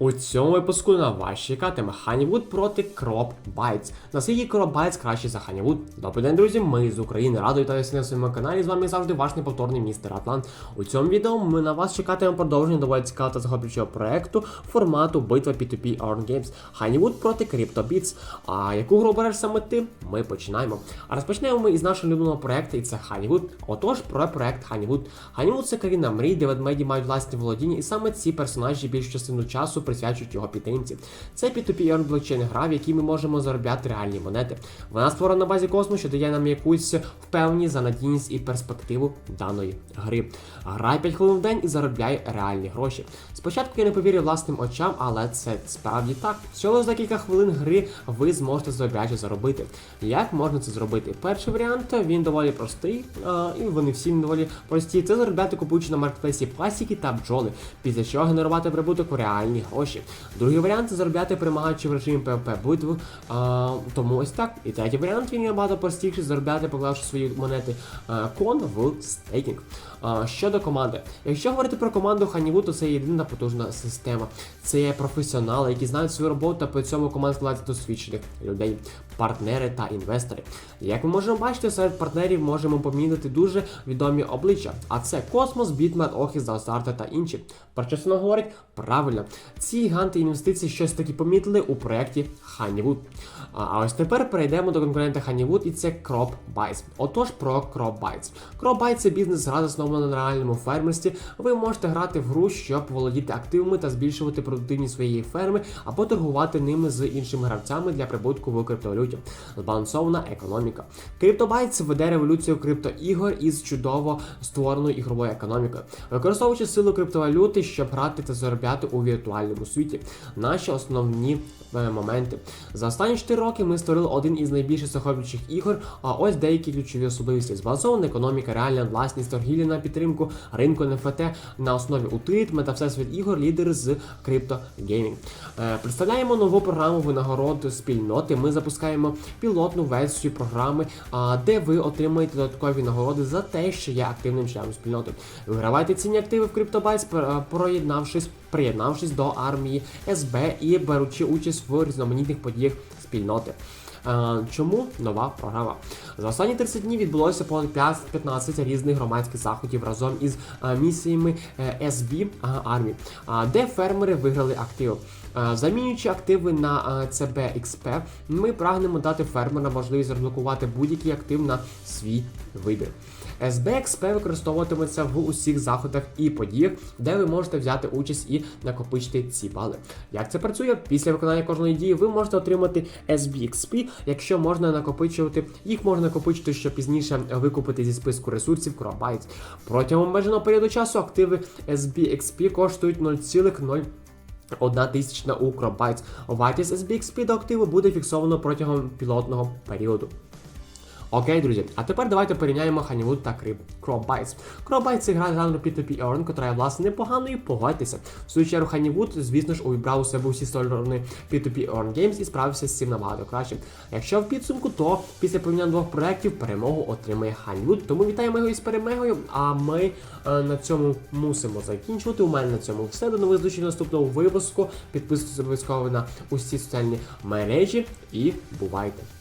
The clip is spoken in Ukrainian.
У цьому випуску на вас чекатиме Honeywood проти Crop Bites. Наскільки Crop Bites краще за Honeywood? Добрий день, друзі, ми з України. Радий вітаюся на своєму каналі. З вами завжди ваш неповторний містер Атлант. У цьому відео ми на вас чекатимемо продовження доволі цікавого та захоплюючого проекту формату битва P2P Earn Games. Honeywood проти CryptoBits. А яку гру береш саме ти? Ми починаємо. А розпочнемо ми із нашого улюбленого проекту, і це Honeywood. Отож, про проект Honeywood. Honeywood це країна мрій, де ведмеді мають власні володіння, і саме ці персонажі більшу частину часу присвячують його підтримці. Це P2P блокчейн гра, в якій ми можемо заробляти реальні монети. Вона створена на базі космосу, що дає нам якусь впевненість за надійність і перспективу даної гри. Грай 5 хвилин в день і заробляй реальні гроші. Спочатку я не повірив власним очам, але це справді так. Всього за декілька хвилин гри ви зможете заробляти заробити. Як можна це зробити? Перший варіант він доволі простий, а, і вони всі доволі прості. Це заробляти купуючи на маркетплейсі пластики та бджоли, після чого генерувати прибуток в реальні гроші. Другий варіант це заробляти перемагаючи в режимі PvP битву. А, тому ось так. І третій варіант він набагато простіший заробляти, поклавши свої монети а, кон в стейкінг. А, щодо команди, якщо говорити про команду Honeywood, то це єдина потужна система. Це є професіонали, які знають свою роботу, та при цьому команда складається досвідчених людей, партнери та інвестори. Як ми можемо бачити, серед партнерів можемо помітити дуже відомі обличчя. А це Космос, Бітмен, Охіс, Заостарта та інші. Про що говорить? Правильно, ці гіганти інвестицій щось таки помітили у проєкті Honeywood. А ось тепер перейдемо до конкурента Honeywood і це Crop Bites. Отож про Crop Bites. Crop Bites – це бізнес-гра, заснована на реальному фермерстві. Ви можете грати в гру, щоб володіти активами та збільшувати продуктивність своєї ферми, або торгувати ними з іншими гравцями для прибутку в криптовалюті. Збалансована економіка. CryptoBytes веде революцію криптоігор із чудово створеною ігровою економікою, використовуючи силу криптовалюти, щоб грати та заробляти у віртуальному світі. Наші основні е, моменти. За останні 4 роки ми створили один із найбільших захоплюючих ігор. А ось деякі ключові особливості: збалансована економіка, реальна власність, торгівля на підтримку, ринку NFT на основі утиліт, мета всесвіт ігор, лідер з криптогеймінг. Е, Представляємо нову програму винагород спільноти. Ми запускаємо пілотну версію програми, де ви отримаєте додаткові нагороди за те, що є активним членом спільноти. Вигравайте цінні активи в CryptoBytes, пр- проєднавшись, приєднавшись до армії СБ і беручи участь в різноманітних подіях спільноти. Е, Чому нова програма? За останні 30 днів відбулося понад 15 різних громадських заходів разом із е, місіями е, СБ армії, де фермери виграли активи. Е, Замінюючи активи на CBXP, ми прагнемо дати фермерам можливість розблокувати будь-який актив на свій вибір. SBXP використовуватиметься в усіх заходах і подіях, де ви можете взяти участь і накопичити ці бали. Як це працює? Після виконання кожної дії ви можете отримати SBXP, якщо можна накопичувати, їх можна накопичити, щоб пізніше викупити зі списку ресурсів Crobytes. Протягом обмеженого періоду часу активи SBXP коштують 0,0 Одна тисячна у. Вартість SBXP до активу буде фіксовано протягом пілотного періоду. Окей, друзі, а тепер давайте порівняємо Honeywood та Crib Crobytes. Crobytes це гра жанру P2P Earn, котра є власне непоганою, погодьтеся. В свою чергу Honeywood, звісно ж, увібрав у себе усі сторони P2P Earn Games і справився з цим набагато краще. Якщо в підсумку, то після порівняння двох проєктів перемогу отримає Honeywood. Тому вітаємо його із перемогою. А ми е, на цьому мусимо закінчувати. У мене на цьому все. До нових зустрічей наступного випуску. Підписуйтесь обов'язково на усі соціальні мережі і бувайте!